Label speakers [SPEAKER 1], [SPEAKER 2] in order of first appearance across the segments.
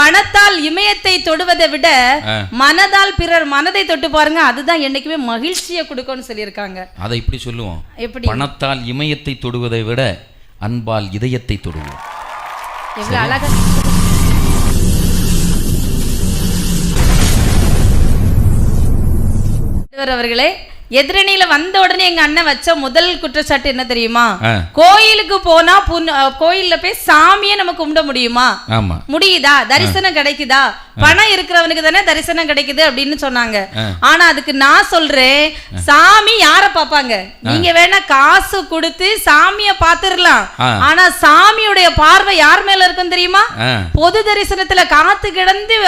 [SPEAKER 1] பணத்தால் இமயத்தை தொடுவதை விட. மனதால் பிறர் மனதை தொட்டு பாருங்க அதுதான் என்னைக்குமே மகிழ்ச்சியை கொடுக்கும்னு சொல்லியிருக்காங்க.
[SPEAKER 2] அதை இப்படி சொல்லுவோம்.
[SPEAKER 1] எப்படி?
[SPEAKER 2] பணத்தால் இமயத்தை தொடுவதை விட அன்பால் இதயத்தை தொடுவோம்.
[SPEAKER 1] எவ்வளவு அழகா ஆண்டவர் அவர்களே எதிரணியில வந்த உடனே எங்க அண்ணன் வச்ச முதல் குற்றச்சாட்டு என்ன தெரியுமா. கோயிலுக்கு போனா கோயில்ல போய் சாமியை நம்ம கும்பிட முடியுமா? முடியுதா? தரிசனம் கிடைக்குதா? பணம் இருக்கிறவனுக்கு தானே தரிசனம் கிடைக்குது அப்படின்னு சொன்னாங்க. ஆனா அதுக்கு நான் சொல்றேன் சாமி யார பாப்பாங்க நீங்க வேணா காசு கொடுத்து சாமிய பாத்துரலாம். ஆனா சாமியுடைய பார்வை யார் மேல இருக்கும் தெரியுமா. பொது தரிசனத்துல காத்து கிடந்து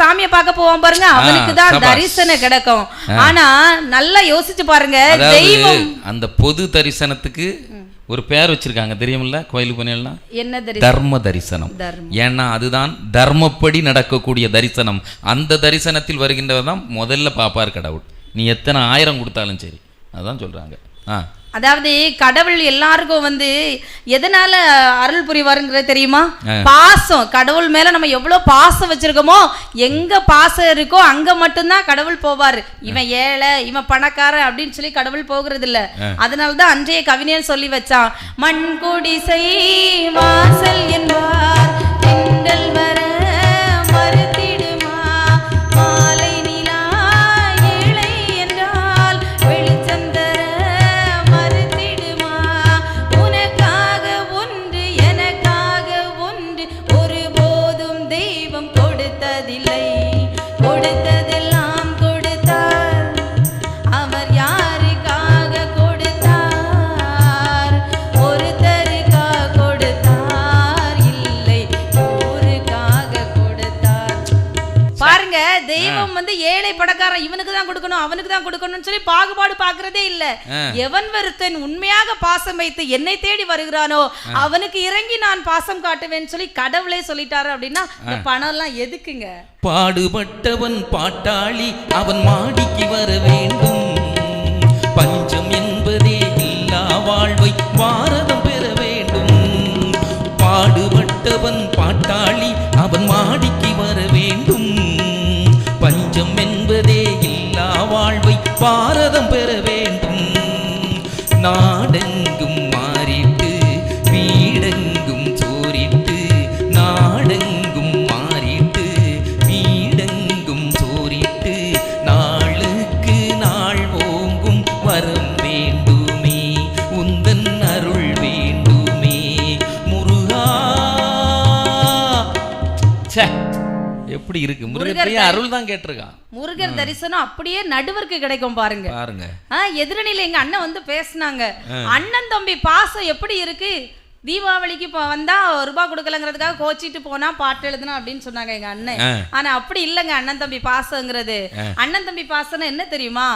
[SPEAKER 1] சாமிய பார்க்க போவான் பாருங்க அவனுக்கு தான். தரிசனம் கிடைக்கும். ஆனா நல்லா யோசிச்சு பாருங்க தெய்வம்.
[SPEAKER 2] அந்த பொது தரிசனத்துக்கு ஒரு பேர் வச்சிருக்காங்க தெரியுமில்ல? கோயிலுக்கு போனீங்கன்னா
[SPEAKER 1] என்ன
[SPEAKER 2] தர்ம தரிசனம். ஏன்னா அதுதான் தர்மப்படி நடக்கக்கூடிய தரிசனம். அந்த தரிசனத்தில் வருகின்றவர் தான் முதல்ல பாப்பார் கடவுள். நீ எத்தனை ஆயிரம் கொடுத்தாலும் சரி. அதான் சொல்றாங்க. ஆ.
[SPEAKER 1] அதாவது கடவுள் எல்லாருக்கும் வந்து எதனால அருள் புரிவாருங்கிறது தெரியுமா. பாசம். கடவுள் மேல நம்ம எவ்வளவு பாசம் வச்சிருக்கோமோ எங்க பாசம் இருக்கோ அங்க மட்டும்தான் கடவுள் போவாரு. இவன் ஏழை இவன் பணக்காரன் அப்படின்னு சொல்லி கடவுள் போகிறது இல்ல அதனாலதான் அன்றைய கவிஞன் சொல்லி வச்சான் மண் குடிசை வாசல் என்பார் வர ஏழை பணக்காரன் இவனுக்கு தான் கொடுக்கணும் அவனுக்கு தான் கொடுக்கணும்னு சொல்லி பாகுபாடு பார்க்கறதே இல்ல. எவன் வருத்தன் உண்மையாக பாசம் வைத்து என்னை தேடி வருகிறானோ அவனுக்கு இறங்கி நான் பாசம் காட்டுவேன்னு சொல்லி கடவுளே சொல்லிட்டாரு அப்படின்னா இந்த பணம் எல்லாம் எதுக்குங்க?
[SPEAKER 2] பாடுபட்டவன் பாட்டாளி அவன் மாடிக்கு வர வேண்டும். பஞ்சம் என்பதே இல்லா வாழ்வை பாரதம் பாரதம் பெற வேண்டும். நான் இருக்கு. முருகத்தையே அருள் தான் கேட்டிருக்கான்.
[SPEAKER 1] முருகர் தரிசனம் அப்படியே நடுவருக்கு கிடைக்கும் பாருங்க.
[SPEAKER 2] பாருங்க.
[SPEAKER 1] எதிரணியில எங்க அண்ணன் வந்து பேசுனாங்க. அண்ணன் தம்பி பாசம் எப்படி இருக்கு? தீபாவளிக்கு இப்போ வந்தா ரூபாய் கொடுக்கலங்கிறதுக்காக கோச்சிட்டு போனா பாட்டு எழுதணும் அப்படின்னு சொன்னாங்க எங்க அண்ணன். ஆனா அப்படி இல்லைங்க அண்ணன் தம்பி பாசங்கிறது. அண்ணன் தம்பி பாசம்னா என்ன தெரியுமா?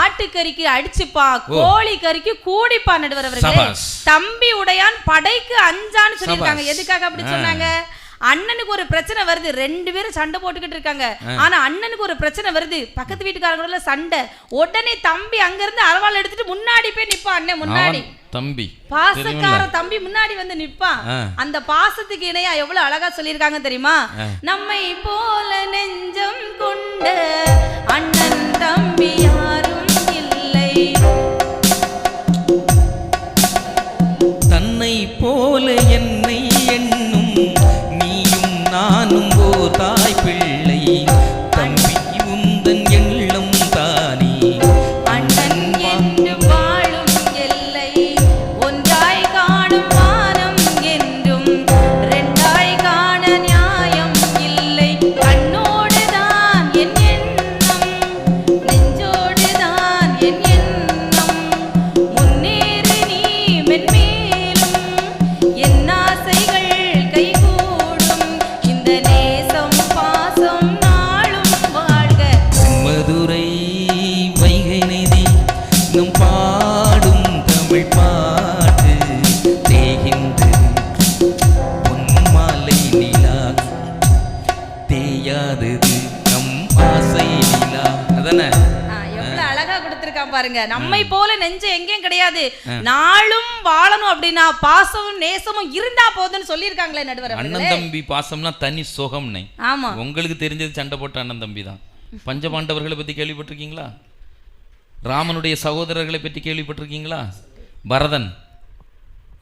[SPEAKER 1] ஆட்டுக்கறிக்கு அடிச்சுப்பான் கோழி கறிக்கு கூடிப்பான் நடுவர் அவர்களே. தம்பி உடையான் படைக்கு அஞ்சான்னு சொல்லியிருக்காங்க. எதுக்காக அப்படி சொன்னாங்க? அண்ணனுக்கு ஒரு பிரச்சனை வருது. ரெண்டு பேரும் சண்டை போட்டுக்கிட்டு இருக்காங்க. ஆனா அண்ணனுக்கு ஒரு பிரச்சனை வருது. பக்கத்து வீட்டுக்காரங்களோட சண்டை. உடனே தம்பி அங்க இருந்து அரவாள் எடுத்துட்டு முன்னாடி போய் நிப்பான் அண்ணன் முன்னாடி.
[SPEAKER 2] தம்பி.
[SPEAKER 1] பாசக்கார தம்பி முன்னாடி வந்து நிப்பான். அந்த பாசத்துக்கு இணையா எவ்வளவு அழகா சொல்லியிருக்காங்க தெரியுமா? நம்மை போல நெஞ்சம் கொண்ட அண்ணன் தம்பி யாரும் நம்மை போல நெஞ்சு எங்கேயும் கிடையாது. நாளும் வாழணும் அப்படின்னா பாசமும் நேசமும் இருந்தா போதும்னு சொல்லியிருக்காங்களே நடுவர்.
[SPEAKER 2] அண்ணன் தம்பி பாசம்னா தனி சுகம்னே.
[SPEAKER 1] ஆமா.
[SPEAKER 2] உங்களுக்கு தெரிஞ்சது சண்டை போட்ட அண்ணன் தம்பி தான். பஞ்சபாண்டவர்களை பத்தி கேள்விப்பட்டிருக்கீங்களா? ராமனுடைய சகோதரர்களை பற்றி கேள்விப்பட்டிருக்கீங்களா? பரதன்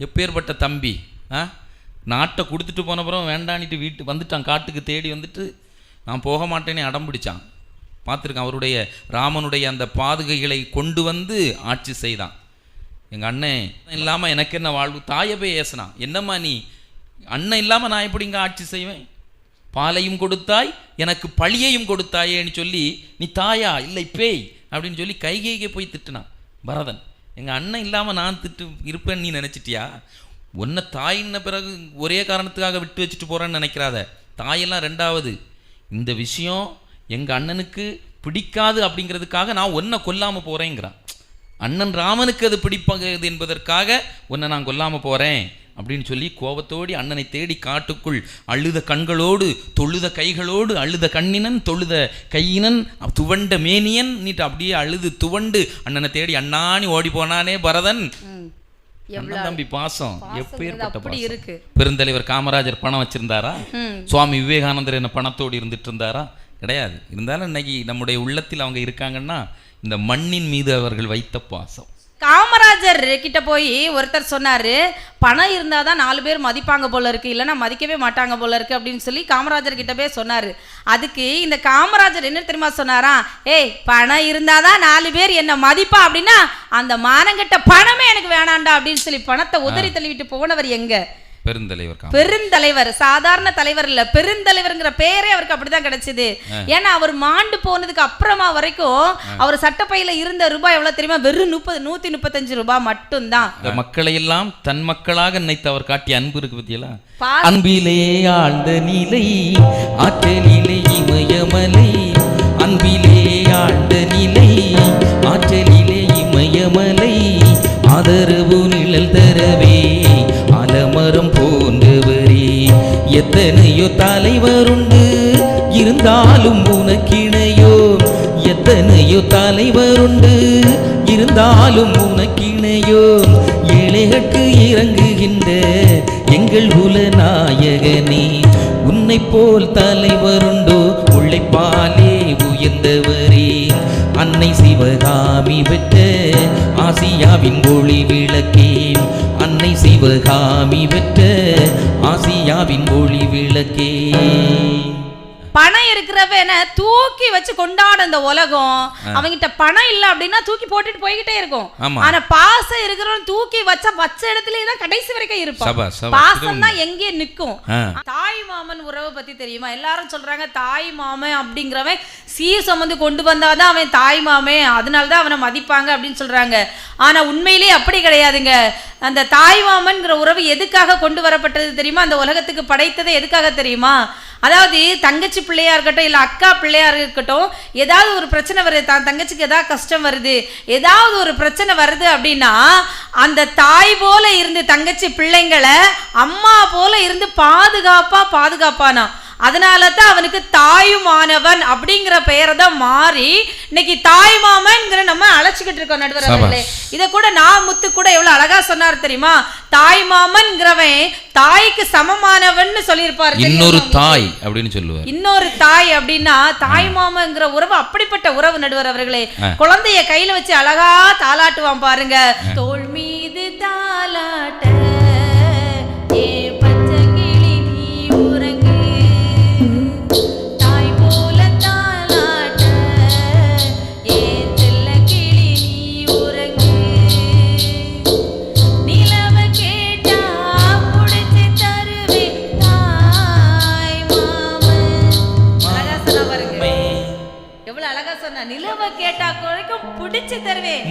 [SPEAKER 2] எப்பேற்பட்ட தம்பி ஆ? நாட்டை கொடுத்துட்டு போனப்புறம் வேண்டான்ட்டு வீட்டு வந்துட்டான் காட்டுக்கு தேடி வந்துட்டு நான் போக மாட்டேனே அடம் பிடிச்சான். பார்த்துருக்கேன். அவருடைய ராமனுடைய அந்த பாதுகைகளை கொண்டு வந்து ஆட்சி செய்தான். எங்கள் அண்ணன் இல்லாமல் எனக்கு என்ன வாழ்வு? தாயை போய் ஏசினான் என்னம்மா நீ? அண்ணன் இல்லாமல் நான் எப்படி இங்கே ஆட்சி செய்வேன்? பாலையும் கொடுத்தாய் எனக்கு பழியையும் கொடுத்தாயேன்னு சொல்லி நீ தாயா? இல்லை பேய் அப்படின்னு சொல்லி கைகைக்கு போய் திட்டுனான் பரதன். எங்கள் அண்ணன் இல்லாமல் நான் திட்டு இருப்பேன்னு நீ நினச்சிட்டியா? உன்னை தாயின்ன பிறகு ஒரே காரணத்துக்காக விட்டு வச்சுட்டு போகிறேன்னு நினைக்கிறாத தாயெல்லாம் ரெண்டாவது. இந்த விஷயம் எங்கள் அண்ணனுக்கு பிடிக்காது அப்படிங்கிறதுக்காக நான் உன்னை கொல்லாமல் போகிறேங்கிறான் அண்ணன் ராமனுக்கு அது பிடிப்பது என்பதற்காக உன்னை நான் கொல்லாமல் போகிறேன் அப்படின்னு சொல்லி கோபத்தோடி அண்ணனை தேடி காட்டுக்குள் அழுத கண்களோடு தொழுத கைகளோடு அழுத கண்ணினன் தொழுத கையினன் துவண்ட மேனியன் நீட்டு அப்படியே அழுது துவண்டு அண்ணனை தேடி அண்ணானி ஓடி போனானே பரதன். தம்பி பாசம். எப்பேற்பட்ட பெருந்தலைவர் காமராஜர் பணம் வச்சிருந்தாரா. சுவாமி விவேகானந்தர் என்ன பணத்தோடு இருந்துட்டு இருந்தாரா? கிடையாது. இருந்தாலும் இன்னைக்கு நம்முடைய உள்ளத்தில் அவங்க இருக்காங்கன்னா இந்த மண்ணின் மீது அவர்கள் வைத்த பாசம்.
[SPEAKER 1] காமராஜர் கிட்ட போய் ஒருத்தர் சொன்னாரு பணம் இருந்தாதான் நாலு பேர் மதிப்பாங்க போல இருக்கு இல்லைன்னா மதிக்கவே மாட்டாங்க போல இருக்கு அப்படின்னு சொல்லி காமராஜர் கிட்ட போய் சொன்னாரு. அதுக்கு இந்த காமராஜர் என்ன தெரியுமா சொன்னாராம் ஏய் பணம் இருந்தாதான் நாலு பேர் என்ன மதிப்பா? அப்படின்னா அந்த மானங்கட்ட பணமே எனக்கு வேணாண்டா அப்படின்னு சொல்லி பணத்தை உதறி தள்ளிவிட்டு போனவர் எங்க?
[SPEAKER 2] பெருந்தலைவர்
[SPEAKER 1] பெருந்தலைவர் சாதாரண தலைவர் இல்ல. பெருந்தலைவர்ங்கிற பேரே அவருக்கு அப்படிதான் கிடைச்சது. ஏன்னா அவர் மாண்டு போனதுக்கு அப்புறமா வரைக்கும் அவர் சட்டப்பையில இருந்த ரூபாய் எவ்வளவு தெரியுமா? வெறும் முப்பது நூத்தி முப்பத்தஞ்சு ரூபாய் மட்டும்தான்.
[SPEAKER 2] மக்களை எல்லாம் தன் மக்களாக நினைத்து அவர் காட்டிய அன்பு இருக்கு பத்தியெல்லாம் அன்பிலே ஆழ்ந்த நிலை ஆற்றலிலே இமயமலை. அன்பிலே ஆழ்ந்த நிலை எத்தனையோ தலைவருண்டு இருந்தாலும் உனக்கிணையோ? எத்தனையோ தலைவருண்டு இருந்தாலும் உனக்கிணையோ? ஏழைகளுக்கு இறங்குகின்ற எங்கள் குலநாயகனே உன்னை போல் தலைவருண்டோ? உழைப்பாலே உயர்ந்தவரே அன்னை சிவகாமி பெற்ற ஆசியாவின் ஒளி விளக்கே உன்னை சிவகாமி பெற்ற ஆசியாவின் ஒளி விளக்கே.
[SPEAKER 1] பணம் இருக்கிறவன தூக்கி வச்சு கொண்டாட இந்த உலகம். அவங்கிட்ட பணம் இல்ல அப்படின்னா தூக்கி போட்டுட்டு போய்கிட்டே இருக்கும். ஆனா பாசம் இருக்கிறவன் தூக்கி வச்ச வச்ச இடத்துலயே தான் கடைசி வரைக்கும் இருப்பான். பாசம் தான் எங்கேயே நிக்கும். தாய் மாமன் உறவை பத்தி தெரியுமா? எல்லாரும் சொல்றாங்க தாய் மாமன் அப்படிங்கிறவன் சீர் சுமந்து கொண்டு வந்தாதான் அவன் தாய் மாமன் அதனால தான் அவனை மதிப்பாங்க அப்படின்னு சொல்றாங்க. ஆனா உண்மையிலேயே அப்படி கிடையாதுங்க. அந்த தாய் மாமன்ங்கிற உறவு எதுக்காக கொண்டு வரப்பட்டது தெரியுமா? அந்த உலகத்துக்கு படைத்தது எதுக்காக தெரியுமா? அதாவது தங்கச்சி பிள்ளையா இருக்கட்டும் இல்லை அக்கா பிள்ளையா இருக்கட்டும் ஏதாவது ஒரு பிரச்சனை வருது தான் தங்கச்சிக்கு ஏதாவது கஷ்டம் வருது ஏதாவது ஒரு பிரச்சனை வருது அப்படின்னா அந்த தாய் போல இருந்து தங்கச்சி பிள்ளைங்களை அம்மா போல இருந்து பாதுகாப்பா பாதுகாப்பானா? அதனால தான் அவனுக்கு தாயுமானவன் அப்படிங்கிற பெயரை தான் மாறி இன்னைக்கு தாய் மாமன்ங்கிற நம்ம அழைச்சிக்கிட்டு இருக்கோம் நடுவர் அவர்களே. இதை கூட நான் முத்து கூட எவ்வளவு அழகா சொன்னார் தெரியுமா? தாய் மாமன்ங்கிறவன் தாய்க்கு சமமானவன்னு சொல்லியிருப்பாரு?
[SPEAKER 2] இன்னொரு தாய் அப்படின்னு சொல்லுவார்.
[SPEAKER 1] இன்னொரு தாய் அப்படின்னா தாய் மாமங்கிற உறவு அப்படிப்பட்ட உறவு நடுவர் அவர்களே. குழந்தைய கையில வச்சு அழகா தாலாட்டுவான் பாருங்க. தோள் மீது தாலாட்ட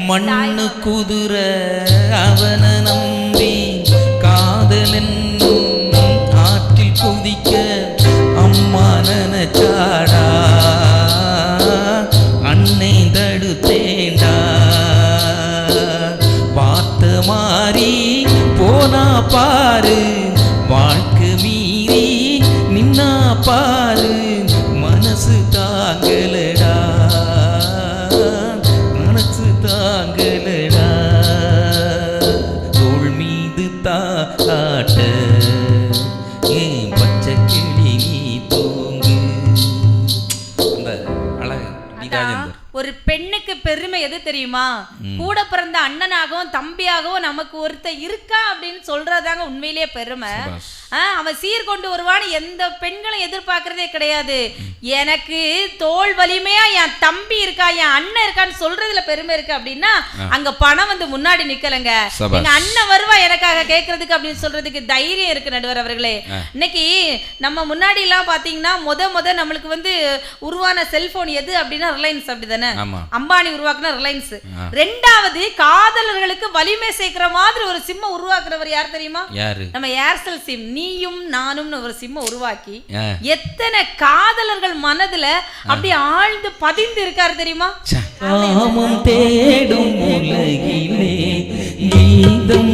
[SPEAKER 2] மண்ணு குதிர அவன நம்பி காதலன் ஆற்றில் குதிக்க
[SPEAKER 1] ஒரு பெண் பெருமை எது தெரியுமா? கூட பிறந்த அண்ணனாகவும் தம்பியாகவும் நமக்கு ஒருத்தர் இருக்கா அப்படின்னு சொல்றதாங்க உண்மையிலேயே பெருமை. அவன் சீர் கொண்டு வருவான்னு எந்த பெண்களும் எதிர்பார்க்கறதே கிடையாது. எனக்கு தோல் வலிமையா என் தம்பி இருக்கா என் அண்ணன் இருக்கான்னு சொல்றதுல பெருமை இருக்கு அப்படின்னா அங்க பணம் வந்து முன்னாடி நிக்கலங்க. எங்க அண்ணன் வருவா எனக்காக கேட்கறதுக்கு அப்படின்னு சொல்றதுக்கு தைரியம் இருக்கு நடுவர் அவர்களே. இன்னைக்கு நம்ம முன்னாடி எல்லாம் பாத்தீங்கன்னா முத முத நம்மளுக்கு வந்து உருவான செல்போன் எது அப்படின்னா ரிலையன்ஸ் அப்படிதானே? அம்பானி உருவாக்குன ரிலையன்ஸ். ரெண்டாவது காதலர்களுக்கு வலிமை சேர்க்கிற மாதிரி ஒரு சிம்ம உருவாக்குறவர் யார் தெரியுமா?
[SPEAKER 3] யாரு?
[SPEAKER 1] நம்ம ஏர்செல் சிம் நீயும் நானும்னு ஒரு சிம்ம உருவாக்கி. எத்தனை காதலர்கள் மனதுல அப்படி ஆழ்ந்து பதிந்து இருக்காரு தெரியுமா?
[SPEAKER 2] தேடும் உலகிலே கீதம்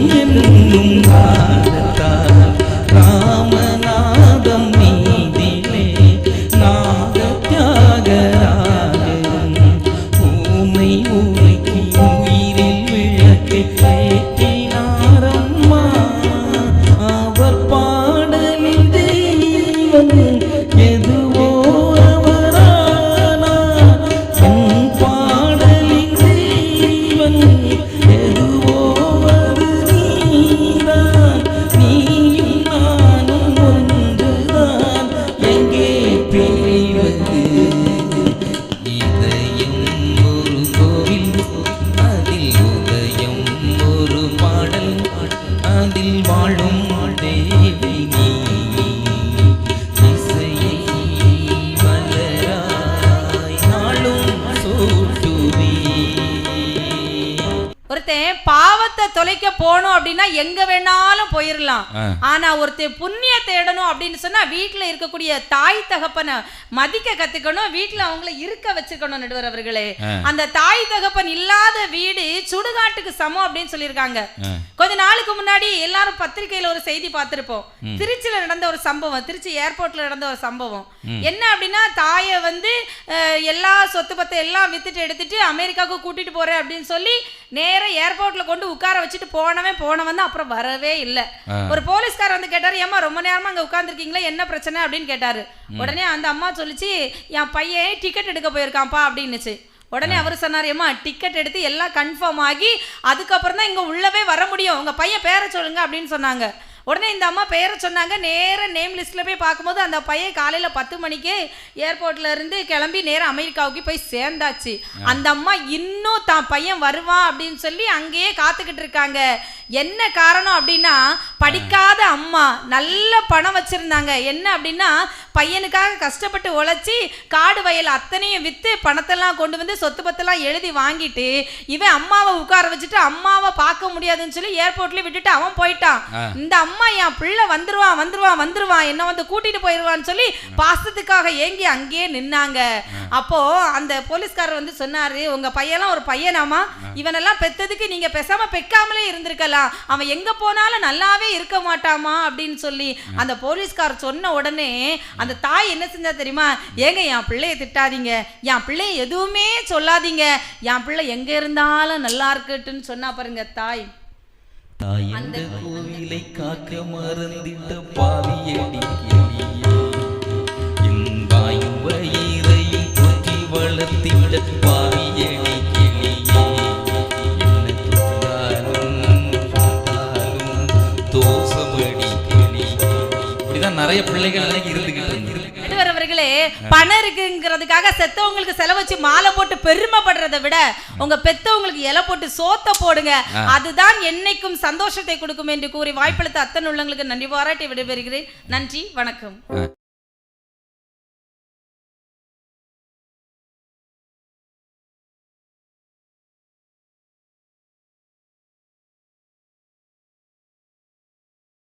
[SPEAKER 1] பாவத்தை தொலைக்க போகணும் அப்படின்னா எங்க வேணாலும் போயிடலாம். ஆனா ஒருத்தன் புண்ணிய தேடணும் அப்படின்னு சொன்னா வீட்டுல இருக்கக்கூடிய தாய் தகப்பனை மதிக்க கத்துக்கணும் வீட்டுல அவங்கள இருக்க வச்சுக்கணும் நடுவர் அவர்களே. அந்த தாய் தகப்பன் இல்லாத வீடு சுடுகாட்டுக்கு சமம் அப்படின்னு சொல்லியிருக்காங்க. கொஞ்ச நாளுக்கு முன்னாடி எல்லாரும் பத்திரிக்கையில ஒரு செய்தி பார்த்திருப்போம். திருச்சியில நடந்த ஒரு சம்பவம் திருச்சி ஏர்போர்ட்ல நடந்த ஒரு சம்பவம். என்ன அப்படின்னா தாயை வந்து எல்லா சொத்து பத்தை எல்லாம் வித்துட்டு எடுத்துட்டு அமெரிக்காவுக்கு கூட்டிட்டு போறேன் அப்படின்னு சொல்லி நேரா ஏர்போர்ட்ல கொண்டு உட்கார வச்சுட்டு போனவன் போனவன் தான். அப்புறம் வரவே இல்ல. ஒரு போலீஸ்கார் வந்து கேட்டாரு ஏமா ரொம்ப நேரமா அங்க உட்கார்ந்துருக்கீங்களா என்ன பிரச்சனை? அப்படின்னு கேட்டாரு. உடனே அந்த அம்மா சொல்லிச்சு என் பையன் டிக்கெட் எடுக்க போயிருக்கான்ப்பா அப்படின்னுச்சு. உடனே அவர் சொன்னார் ஏம்மா டிக்கெட் எடுத்து எல்லாம் கன்ஃபார்ம் ஆகி அதுக்கப்புறம் தான் இங்க உள்ளவே வர முடியும். உங்க பையன் பேரை சொல்லுங்க அப்படின்னு சொன்னாங்க. உடனே இந்த அம்மா பேரை சொன்னாங்க. நேரா நேம் லிஸ்ட்ல போய் பார்க்கும்போது அந்த பையன் காலையில பத்து மணிக்கே ஏர்போர்ட்ல இருந்து கிளம்பி நேரா அமெரிக்காவுக்கு போய் சேர்ந்தாச்சு. அந்த அம்மா இன்னும் தான் பையன் வருவான் அப்படின்னு சொல்லி அங்கேயே காத்துக்கிட்டு இருக்காங்க. என்ன காரணம் அப்படின்னா படிக்காத அம்மா நல்ல பணம் வச்சிருந்தாங்க. என்ன அப்படின்னா பையனுக்காக கஷ்டப்பட்டு உழைச்சி காடு வயல் அத்தனையும் வித்து பணத்தெல்லாம் கொண்டு வந்து சொத்து பத்தெல்லாம் எழுதி வாங்கிட்டு இவன் அம்மாவை உட்கார வச்சுட்டு அம்மாவை பார்க்க முடியாதுன்னு சொல்லி ஏர்போர்ட்ல விட்டுட்டு அவன் போயிட்டான். இந்த அம்மா என் பிள்ளை வந்துருவான் வந்துருவான் வந்துருவான் என்ன வந்து கூட்டிட்டு போயிருவான்னு சொல்லி பாசத்துக்காக ஏங்கி அங்கேயே நின்னாங்க. அப்போ அந்த போலீஸ்காரர் வந்து சொன்னாரு உங்க பையன்லாம் ஒரு பையனாமா? இவனெல்லாம் பெத்ததுக்கு நீங்க பேசாம பெக்காமலே இருந்திருக்கலாம். அவன் எங்க போனாலும் நல்லாவே இருக்க மாட்டாமா? அப்படின்னு சொல்லி அந்த போலீஸ்கார் சொன்ன உடனே அந்த தாய் என்ன செஞ்சா தெரியுமா? ஏங்க என் பிள்ளைய திட்டாதீங்க. என் பிள்ளைய எதுவுமே சொல்லாதீங்க. என் பிள்ளை எங்க இருந்தாலும் நல்லா இருக்கட்டுன்னு சொன்னா பாருங்க தாய்.
[SPEAKER 2] தாய் அந்த காக்க மறந்திட்ட பாவியடி கிளியே வயிறையும் தூக்கி வளர்த்திட்ட பாவியடி
[SPEAKER 3] நிறைய பிள்ளைகள் இருந்துகிட்டு
[SPEAKER 1] அவர்களே பணம் இருக்குங்கிறதுக்காக செத்தவங்களுக்கு செலவு வச்சு மாலை போட்டு பெருமைப்படுறதை விட உங்க பெத்தவங்களுக்கு இலை போட்டு சோத்த போடுங்க. அதுதான் என்னைக்கும் சந்தோஷத்தை கொடுக்கும் என்று கூறி வாய்ப்பளித்த அத்தனை உள்ளங்களுக்கு நன்றி. பாராட்டி விடைபெறுகிறேன். நன்றி வணக்கம்.